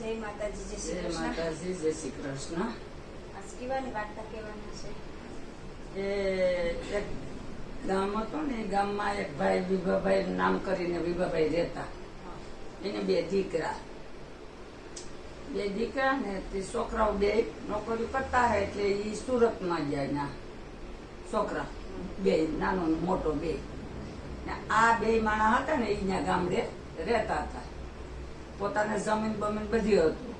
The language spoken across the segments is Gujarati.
જય માતાજી જય શ્રી કૃષ્ણ. માતાજી જય શ્રી કૃષ્ણ. કેવાની વાર્તા કહેવાની છે? એ એક ગામ હતું ને ગામમાં એક ભાઈ વિભાભાઈ નામ કરીને વિભાભાઈ રહેતા. એને બે દીકરા. બે દીકરા ને તે છોકરાઓ બે નોકરી કરતા હોય એટલે એ સુરતમાં ગયા ના છોકરા. બે નાનો મોટો બે. ને આ બે માણા હતા ને એના ગામડે રહેતા હતા. પોતાને જમીન બમીન બધી હતું.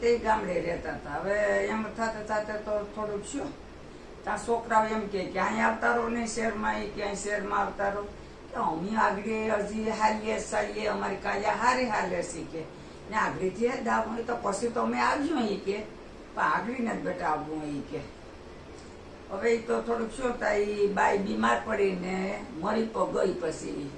તે ગામડે રહેતા હતા. હવે એમ થતા થતા તો થોડુંક શું ત્યાં છોકરાઓ એમ કે કે અહીં આવતા રહો નહીં શહેરમાં, એ ક્યાંય શહેરમાં આવતા રહો. કે અમે આગળ, હજી હાલીએ ચાલીએ અમારી કાયા હારી હાલે શીખે ને આગળથી દાવ હોય તો પછી તો અમે આવજો એ કે. પણ આગળ જ બેટા આવવું એ કે. હવે એ તો થોડુંક શું એ બાઈ બીમાર પડીને મરી તો ગઈ પછી.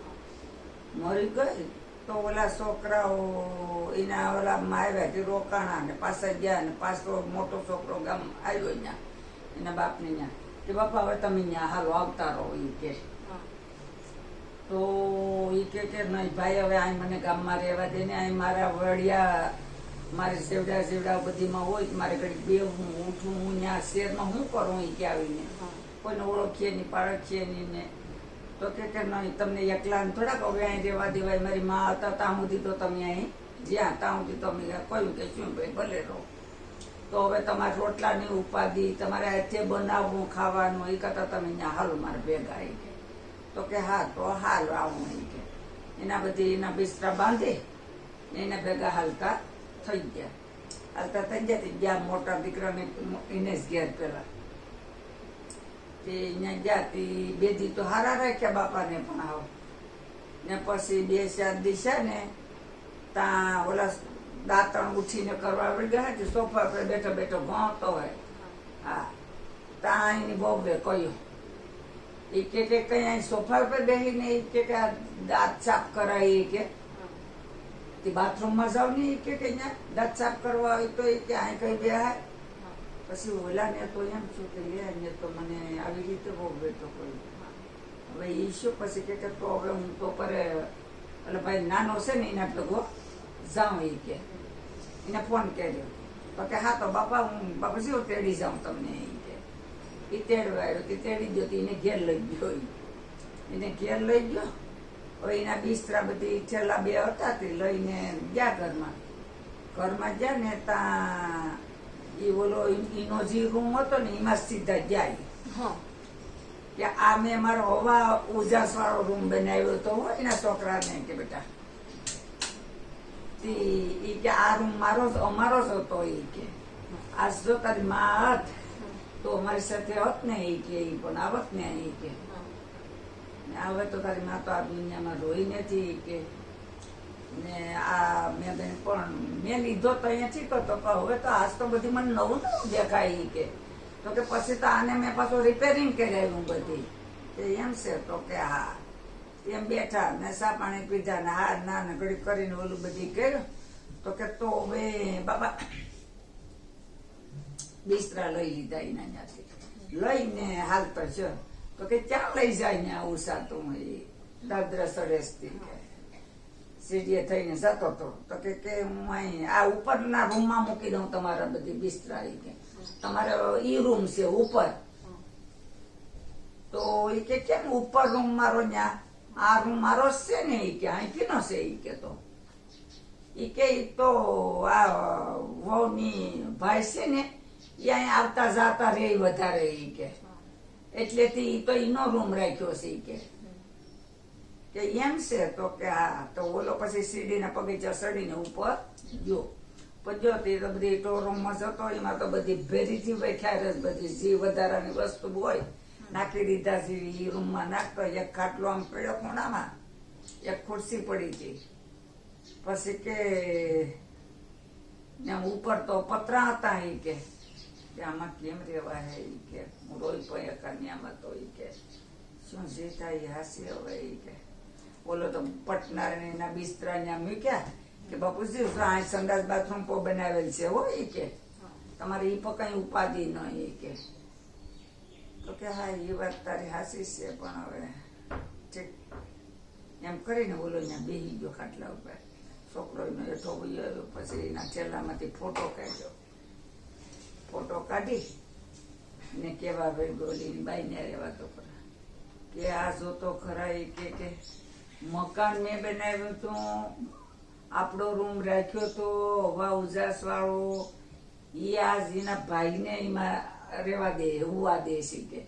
મરી ગઈ? તો ઓલા છોકરાઓ એના ઓલા આવ્યા રોકાણા ને પાછા ગયા ને પાછો મોટો છોકરો ગામ આવ્યો ત્યાં એના બાપને ત્યાં કે બાપા હવે તમે ત્યાં હાલો આવતા રહો એ કે તો એ કે કે નહીં ભાઈ હવે અહીં મને ગામમાં રહેવા દે ને અહીં મારા વડિયા મારે સેવડા સેવડા બધીમાં હોય મારે ઘડી બે હું ઉઠું હું ત્યાં શહેરમાં હું કરું એ કે આવીને. કોઈને ઓળખીએ નહીં પાળખીએ નહીં ને. તો કે કે નહીં, તમને એકલા થોડાક હવે અહીં રહેવા દેવાય. મારી મા હતા ત્યાં સુધી તો તમે અહીં જ્યાં ત્યાં સુધી તમે કહ્યું કે શું ભાઈ, ભલે રહો. તો હવે તમારે રોટલાની ઉપાધિ, તમારે હાથે બનાવવું, ખાવાનું, એ કરતાં તમે અહીંયા હાલો, મારે ભેગા આવી ગયા. તો કે હા, તો હાલ, આવું એ કે. એના બધી એના બિસ્તરા બાંધે એને ભેગા હાલતા થઈ ગયા. હાલતા થઈ ગયા ગયા મોટા દીકરાને એને જ ઘેર પેલા તે અહીંયા ગયા તે બે દી તો હારા રાખ્યા બાપાને પણ આવો. ને પછી બે ચાર દિશા ને ત્યાં ઓલા દાંતણ ઉઠીને કરવા વળી ગયા તે સોફા પર બેઠો બેઠો ભણતો હોય હા ત્યાં એની બહુ કહ્યું. એ કે કે કઈ અહીં સોફા પર બેસીને એ કે કે દાંત સાફ કરાય એ કે. તે બાથરૂમમાં જાવ ને એ કે કે અહીંયા દાંત સાફ કરવા હોય તો એ કે અહીં કઈ બેહાય. પછી ઓલા ને તો એમ છું કે લે ને તો મને આવી રીતે બહુ બેઠો કોઈ હવે એ પછી કે તો હવે હું તો પરે, એટલે ભાઈ નાનો છે ને એના ભેગો જાઉં એ કે. એને ફોન કર્યો. તો કે હા તો બાપા હું બાપા શું તેડી જાઉં તમને એ કે. એ તેડવા આવ્યો, તે તેડી ગયો એને ઘેર લઈ ગયો એને ઘેર લઈ ગયો. હવે એના બિસ્તરા બધી છેલ્લા બે હતા તે લઈને ગયા ઘરમાં. ઘરમાં ગયા ને ત્યાં એ ઓલો એનો જે રૂમ હતો ને એમાં સીધા જાય. હા. કે આ મેં મારો હવા ઉજાસ વાળો રૂમ બનાવ્યો તો હો એના છોકરાને કે બેટા. એ કે આ રૂમ મારો અમારો જ હતો એ કે. આજ જો તારી માં હત તો અમારી સાથે હોત ને એ કે એ પણ આવત ને એ કે. હવે તો તારી માં તો આ દુનિયામાં રોઈ નથી કે. ને આ મેં પણ મેં લીધો તો અહીંયાથી તો તો હવે તો આજ તો બધી મને નવું નવું દેખાય કે. તો કે પછી તો આને મેં પાછું રિપેરિંગ કરાવ્યું બધી. કે એમ છે તો કે હા. એમ બેઠા ને સા પાણી પીધા ને હા ના ને ઘડી કરીને ઓલું બધી કર્યું. તો કે તો હવે બાબા બિસ્તરા લઈ લીધા એના ત્યાંથી. લઈને હાલતો છે. તો કે ક્યાં લઈ જાય ને આવું સાતું એ? દાદરા સડેસથી કે. સીડીએ થઈને જતો હતો. તો કે કે આ ઉપરના રૂમમાં મૂકી દઉં તમારા બધી બિસ્તરા કે. તમારે ઈ રૂમ છે ઉપર. તો એ કે કેમ ઉપર રૂમ મારો ન્યા? આ રૂમ મારો છે ને એ કે અહીંથી નો છે એ કે તો? એ કે તો આ વહુની ભાઈ છે ને એ અહીં આવતા જાતા રે વધારે એ કે. એટલેથી તો એનો રૂમ રાખ્યો છે એ કે. કે એમ છે તો કે હા તો ઓલો પછી સીડીના પગે ચડીને ઉપર ગયો પજો તે તો બધી ટોરૂમમાં જતો એમાં તો બધી ભેરીથી બેઠા બધી જે વધારાની વસ્તુ હોય નાખી દીધા જેવી એ રૂમમાં નાખતો એક ખાટલો આમ પડ્યો ખૂણામાં એક ખુરશી પડી હતી પછી કે ઉપર તો પતરા હતા એ કે આમાં કેમ રેવા હે એ કે હું રોઈ પડ્યા કન્યામાં તો ઈ કે શું જે થાય એ હાસી હવે એ કે ઓલો તો પટનાર એના બિસ્તરા ત્યાં મૂક્યા કે બાપુજી જો આ સંડાસ બાથરૂમ પો બનાવેલ છે હો એ કે. તમારે એ પણ કઈ ઉપાધિ ન એ કે. તો કે હા, એ વાત તારી હાસી છે, પણ હવે ઠીક. એમ કરીને બોલો ત્યાં બેહી ગયો ખાટલા ઉપર. છોકરો એનો એઠો ગયો પછી એના છેલ્લામાંથી ફોટો કાઢ્યો. ફોટો કાઢી ને કેવા ભાઈ ગોલી બાઈને રહેવા તો ખરા કે આ જોતો ખરા એ કે. મકાન મેં બનાવ્યું હતું આપણો રૂમ રાખ્યો તો, હવા ઉજાસ વાળો એ આજ એના ભાઈને એમાં રહેવા દે દે છે કે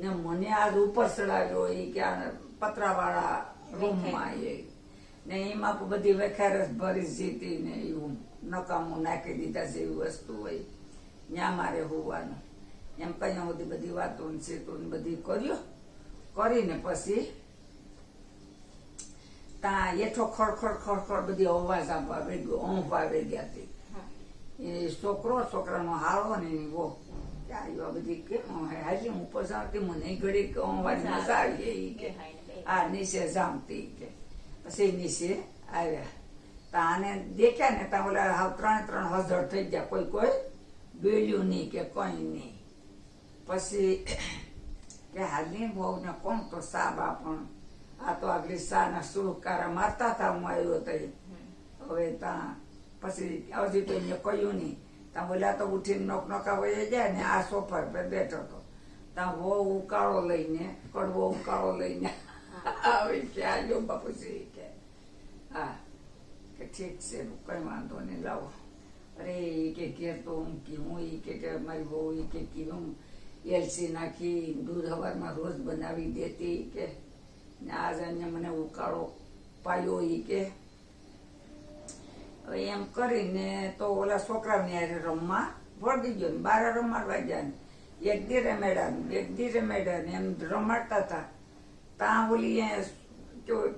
ને મને આજ ઉપર ચડાવ્યો એ કે આ પતરાવાળા રૂમમાં એ. ને એમાં બધી વેખારસ ભરી જીતી ને એવું નકામું નાખી દીધા જેવી વસ્તુ હોય. ત્યાં મારે હોવાનું. એમ કઈ સુધી બધી વાતો ને ને બધી કર્યો. કરીને પછી ત્યાં એઠો ખડખડ ખડખડ બધી અવાજ આપવા વેગ્યો ઊંઘવા વેગ્યા હતી એ છોકરો છોકરાનો હાળો ને એની કે આ બધી કેમ હાજી હું પસારતી મને ઘડી ઊંઘવાની મજા આવી એ કે. આ નીચે જામતી કે. પછી નીચે આવ્યા. તાને દેખ્યા ને ત્યાં ઓલા હાવ ત્રણે ત્રણ હજાર થઈ ગયા કોઈ કોઈ બેલ્યું નહીં કે કોઈ નહીં. પછી કે હાલની બહુ ને કોણ તો સાબા પણ આ તો આગલી સાના સુરકારા મારતા હતા, હું આવ્યો તો હવે ત્યાં પછી હજી તો અહીંયા કહ્યું નહીં. ત્યાં બોલ્યા તો ઉઠીને નોક નોકા વહી જાય ને આ સોફા પર બેઠો હતો. ત્યાં વો ઉકાળો લઈને, કડવો ઉકાળો લઈને આવી કે આવ્યો બાપુજી કે. હા, કે ઠીક છે કઈ વાંધો નહીં, લાવો. અરે, એ કે ઘેર તો હું કીધું એ કે કે મારી બહુ એ કે કીધું, એલસી નાખી, દૂધ હવારમાં રોજ બનાવી દેતી, કે ને આજ એને મને ઉકાળો પાયો એ કે. હવે એમ કરીને તો ઓલા છોકરાને હારે રમવા વળગી ગયો ને બારે રમાડવા ગયા ને. એક દી રમેડા ને એક દી રમેડા ને એમ રમાડતા હતા. ત્યાં ઓલી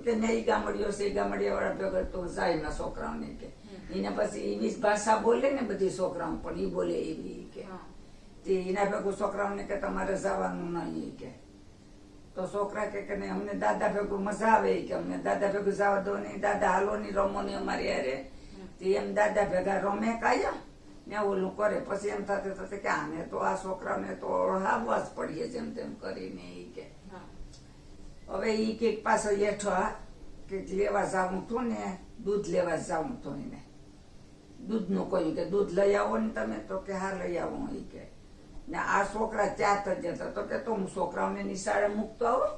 કે નહીં ગામડીઓ છે ગામડિયા વાળા ભેગા તો જાય ના છોકરાઓને કે. એને પછી એવી ભાષા બોલે ને બધી છોકરાઓ પણ એ બોલે એવી કે. એના ભેગું છોકરાઓને કે તમારે જવાનું નહીં કે. તો છોકરા કે કે અમને દાદા ભેગું મજા આવે કે અમને દાદા ભેગું જવા દો નહીં દાદા હાલો નહીં રમો નહીં અમારી અરે તે એમ દાદા ભેગા રમે કાયા ને ઓલું કરે. પછી એમ થતું થતું કે આને તો આ છોકરાને તો ઓળહાવવા જ પડીએ જેમ તેમ કરીને એ કે. હવે એ કે પાછો હેઠો કે લેવા જાઉં તું ને દૂધ લેવા જાઉં તો એને. દૂધનું કહ્યું કે દૂધ લઈ આવો ને તમે તો કે હા લઈ આવો એ કે. ને આ છોકરા ચાર જ જતા તો કે તો હું છોકરાઓને નિશાળે મૂકતો આવું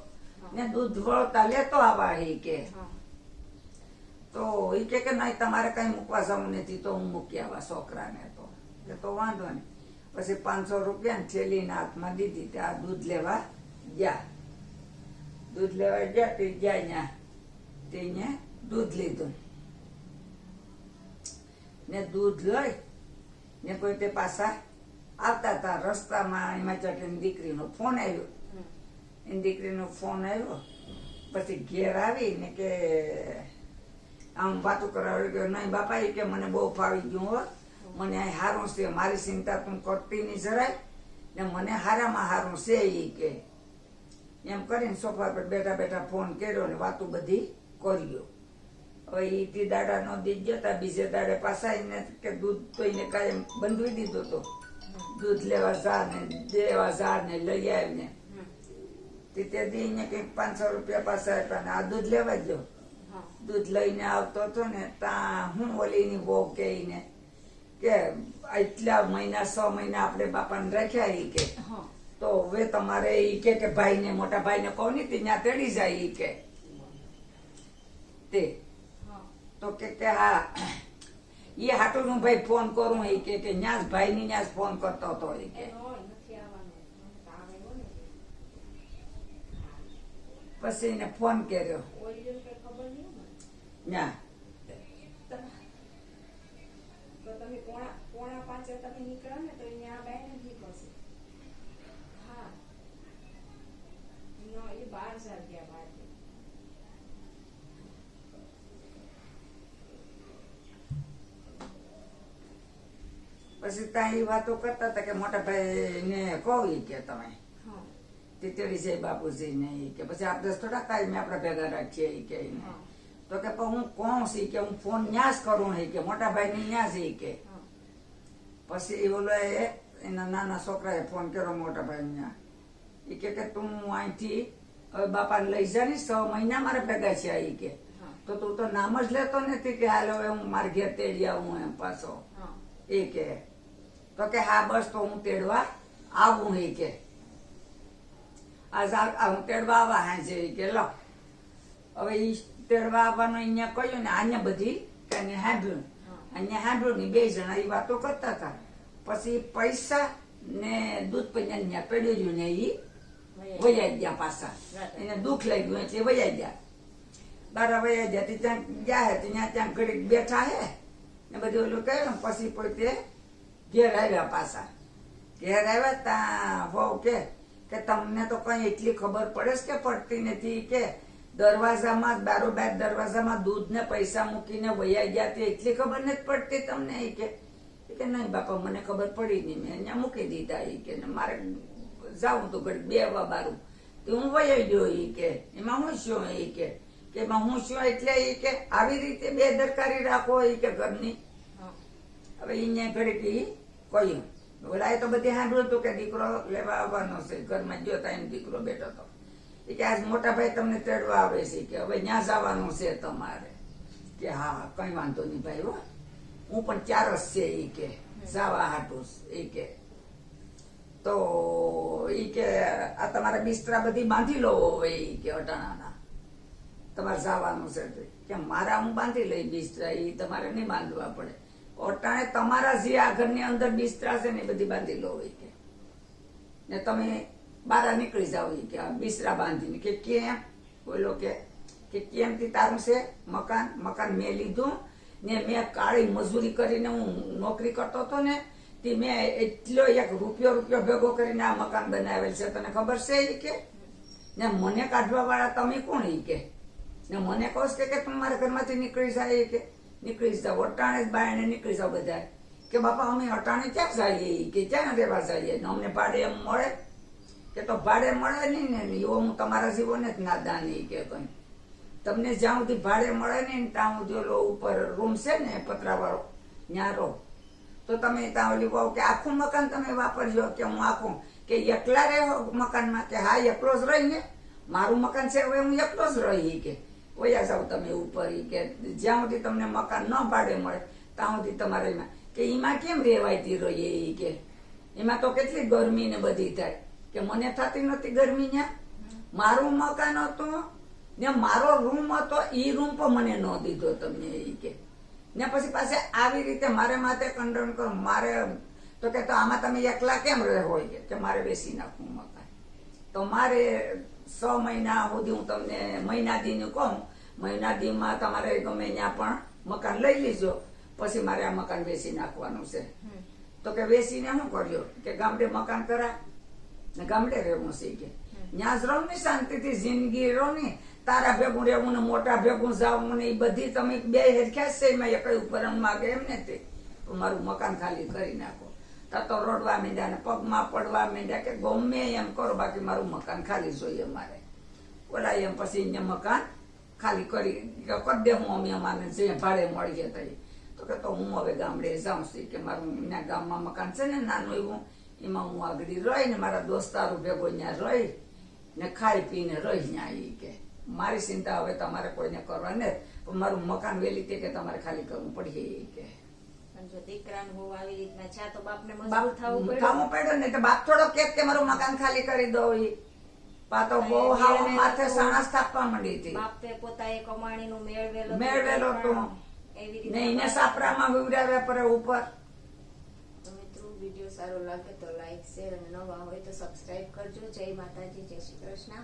ને દૂધ વળતા લેતો આવા એ કે. તો એ કે કે નહીં તમારે કઈ મૂકવા જવું નથી તો હું મૂકી આવા છોકરાને તો. કે તો વાંધો નહીં. પછી પાંચસો રૂપિયા ને છેલ્લીના હાથમાં દીધી તે આ દૂધ લેવા ગયા. દૂધ લેવા ગયા તે ગયા ત્યાં તે અહીંયા દૂધ લીધું. ને દૂધ લઈ ને કોઈ તે પાછા આવતા હતા રસ્તામાં એમાં ચટીને દીકરીનો ફોન આવ્યો. એની દીકરીનો ફોન આવ્યો. પછી ઘેર આવી ને કે આમ વાતો કરાવી કે નહીં બાપા, એ કે મને બહુ ફાવી ગયું હો. મને અહીં હારું છે, મારી ચિંતા તું કરતી નહીં જરાય. ને મને હારામાં હારું છે એ કે. એમ કરીને સોફા પર બેઠા બેઠા ફોન કર્યો ને વાતો બધી કર્યો હવે એ તી દાડા નો દી ગયો હતા બીજે દાડે પાસા એને કે દૂધ તો એને કાયમ બંધવી દીધો તો. દૂધ લેવા જા ને દેવા જા ને લઈ આવીને તે તે દી એને કંઈક પાંચસો રૂપિયા પાછા આપ્યા ને આ દૂધ લેવા ગયો દૂધ લઈને આવતો હતો ને ત્યાં હું ઓલીની બહુ કે ને કે એટલા મહિના છ મહિના આપણે બાપાને રાખ્યા ઈ કે તો હવે તમારે એ કે કે ભાઈને મોટા ભાઈને કહો ને ત્યાં તેડી જાય ઈ કે તે તો કે કે હા એ હાટું હું ભાઈ ફોન કરું એ કે ન્યાસ ભાઈ ની ન્યાસ ફોન કરતો હતો એ કે. પછી એને ફોન કર્યો. ના તમે પોણા પાંચે તમે નીકળો ને તો અહીંયા આ બાઈને જ નીકળશે હા ન એ બાર હજાર ગયા બાર પછી ત્યાં એ વાતો કરતા હતા કે મોટા ભાઈ ને કહો ઈ કે તમે. હા. છે બાપુજી ને ઈ કે પછી આપણે થોડા કાંઈ આપણે ભેગા રાખીએ ઈ કે તો કે હું કોણ સી કે હું ફોન ન્યાસ કરું હે કે મોટા ભાઈ ને ન્યાસ જ કે. પછી ઓલો એ એના નાના છોકરાએ ફોન કર્યો મોટા ભાઈ ન્યા. એ કે કે તું અહીંથી હવે બાપાને લઈ જા છ મહિના મારે ભેગા છે એ કે. તો તું તો નામ જ લેતો નથી કે હાલ હવે હું મારા ઘેર તેડી આવું એમ પાછો. એ કે. તો કે હા બસ તો હું તેડવા આવું હે કે. આ- હું તેડવા આવવા હા છે કે લો. હવે ઈ તેડવા આવવાનું અહીંયા કહ્યું ને અહીંયા બધી કે એને અહીંયા સાંભળ્યું ને બે જણા એ વાતો કરતા હતા. પછી પૈસા ને દૂધ પૈસા ત્યાં પેડ્યું રહ્યું ને એ વૈયા ગયા. પાછા. એને દુઃખ લાગ્યું એટલે વૈયા ગયા. બારા વૈયા ગયા ત્યાં ગયા હે ત્યાં ત્યાં ઘડીક બેઠા હે. ને બધું ઓલું કહ્યું પછી પોતે ઘેર આવ્યા પાછા. ઘેર આવ્યા ત્યાં વહુ કે કે તમને તો કઈ એટલી ખબર પડે છે કે પડતી નથી કે દરવાજામાં બારોબાર દરવાજામાં દૂધ ને પૈસા મૂકીને વૈયા ગયા તે એટલી ખબર નથી પડતી તમને એ કે? કે નહીં બાપા મને ખબર પડી નહીં. મેં અહીંયા મૂકી દીધા એ કે ને મારે જાઉં તો ઘડી બે વા બારું. તો હું વૈયા ગયો એ કે એમાં હું શું એ કે? કે એમાં હું શું એટલે એ કે આવી રીતે બેદરકારી રાખો એ કે ઘરની? હવે અહીંયા ઘડી કહ્યું ઓલા તો બધી સાંભળ્યું હતું કે દીકરો લેવા આવવાનો છે. ઘરમાં ગયો તા એમ દીકરો બેઠો હતો. એ કે આજ મોટા ભાઈ તમને તેડવા આવે છે કે હવે ન્યા જવાનું છે તમારે. કે હા, કઈ વાંધો નહીં ભાઈ હો. હું પણ ચાર જ છે એ કે. જવા હાટું એ કે. તો એ કે આ તમારા બિસ્તરા બધી બાંધી લો હવે એ કે અટાણાના. તમારે જવાનું છે. કે મારા હું બાંધી લઈ બિસ્તરા એ તમારે નહીં બાંધવા પડે. અટાણે તમારા જે આ ઘરની અંદર બિસ્તરા છે ને એ બધી બાંધી લો હોય કે. ને તમે બહાર નીકળી જાઓ કે બિસ્તરા બાંધીને. કે કેમ? બોલો કે કે કેમ થી તારું છે? મકાન મકાન મેં લીધું ને મેં કાળી મજૂરી કરીને હું નોકરી કરતો હતો ને, તે મેં એટલો એક રૂપિયો રૂપિયો ભેગો કરીને આ મકાન બનાવેલ છે. તને ખબર છે એ કે? ને મને કાઢવા વાળા તમે કોણ એ કે? ને મને કહો કે તમે મારા ઘરમાંથી નીકળી જાય એ કે. નીકળી જાવ અટાણે જ બાયણે નીકળી જાવ બધા કે બાપા, અમે અટાણે ક્યાં જઈએ કે ક્યાં રહેવા જઈએ? અમને ભાડે એમ મળે? કે તો ભાડે મળે નહીં ને? એવો હું તમારા જીવોને જ ના દાની કે કંઈ. તમને જ્યાં સુધી ભાડે મળે નહીં ત્યાં સુધી ઓલો ઉપર રૂમ છે ને, પતરાવાળો, ત્યાં રહો. તો તમે ત્યાં ઓલી કહો કે આખું મકાન તમે વાપરજો કે હું આખું. કે એકલા રહો મકાનમાં કે હા, એકલો જ રહીને મારું મકાન છે, હવે હું એકલો જ રહી કે. વયા જાવ તમે ઉપર કે જ્યાં સુધી તમને મકાન ન ભાડે મળે, ત્યાં સુધી તમારે એમાં. કે એમાં કેમ રેવાયતી રહીએ એ કે? એમાં તો કેટલી ગરમી ને બધી થાય. કે મને થતી નથી ગરમી ને મારું મકાન હતું ને મારો રૂમ હતો એ રૂમ પણ મને ન દીધો તમને એ કે. ને પછી પાસે આવી રીતે મારે માથે કંડન કરો, મારે તો કે તો આમાં તમે એકલા કેમ રહે હોય? કે મારે બેસી નાખવું મકાન. તો મારે છ મહિના સુધી હું તમને મહિના દીનું કહું મહિના દીમાં તમારે ગમે ત્યાં પણ મકાન લઈ લીજો. પછી મારે આ મકાન વેચી નાખવાનું છે. તો કે વેચીને શું કર્યો? કે ગામડે મકાન કરા ને ગામડે રહેવું શીખે કે. ત્યાં જ રહું ને શાંતિથી જિંદગી રહો ને. તારા ભેગું રહેવું ને મોટા ભેગું જવું ને એ બધી તમે બે હેરખ્યા છે એમાં. એક ઉપર માગે એમ ને તો મારું મકાન ખાલી કરી નાખો. તા રડવા માંડ્યા ને પગમાં પડવા માંડ્યા કે ગમે એમ કરો, બાકી મારું મકાન ખાલી જોઈએ મારે. ઓલા એમ પછી અહીંયા મકાન ખાલી કરી કરી દે હું અમે અમારે જે ભાડે મળીએ તઈ. તો કે તો હું હવે ગામડે જાઉં છું કે મારું એના ગામમાં મકાન છે ને નાનું એવું, એમાં હું આગળ રહી ને મારા દોસ્તારો ભેગો ત્યાં રહી ને ખાઈ પીને રહી ત્યાં એ કે. મારી ચિંતા હવે તમારે કોઈને કરવા ને મારું મકાન વેલી તે કે તમારે ખાલી કરવું પડે એ કે. પણ જો દીકરાનું બહુ આવી રીતના છે તો બાપને બાપ થવું પડે. થવું પડ્યું ને તો બાપ થોડો કે કે મારું મકાન ખાલી કરી દો ઈ. પા બહુ હાવ માથે સાણસ થાપવા માંડી હતી. બાપ તે પોતાએ કમાણીનું મેળવેલો મેળવેલો તો એવી ને રીતે એને સાપરામાં વિવરાવ્યા પર ઉપર. તો મિત્રો વીડિયો સારો લાગે તો લાઈક શેર અને નવા હોય તો સબસ્ક્રાઈબ કરજો. જય માતાજી જય શ્રી કૃષ્ણ.